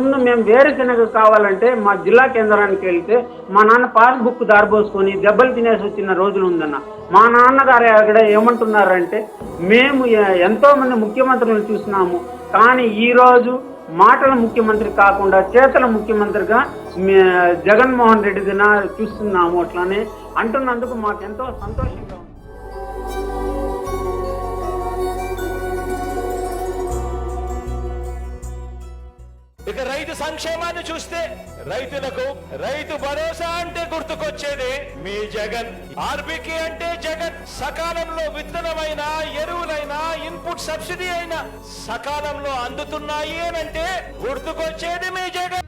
ముందు మేము వేరుశనగ కావాలంటే మా జిల్లా కేంద్రానికి వెళ్తే మా నాన్న పాస్బుక్ దారిపోసుకొని దెబ్బలు తినేసి వచ్చిన రోజులు ఉందన్న. మా నాన్నగారు అక్కడ ఏమంటున్నారంటే మేము ఎంతో మంది ముఖ్యమంత్రులను చూసినాము. కానీ ఈ రోజు మాటల ముఖ్యమంత్రి కాకుండా చేతల ముఖ్యమంత్రిగా జగన్మోహన్ రెడ్డి దిన చూస్తున్నాము అట్లానే అంటున్నందుకు మాకు ఎంతో సంతోషంగా ఇక రైతు సంక్షేమాన్ని చూస్తే రైతులకు రైతు భరోసా అంటే గుర్తుకొచ్చేది మీ జగన్. ఆర్బికి అంటే జగన్. సకాలంలో విత్తనమైన ఎరువులైనా ఇన్పుట్ సబ్సిడీ అయినా సకాలంలో అందుతున్నాయి అని అంటే గుర్తుకొచ్చేది మీ జగన్.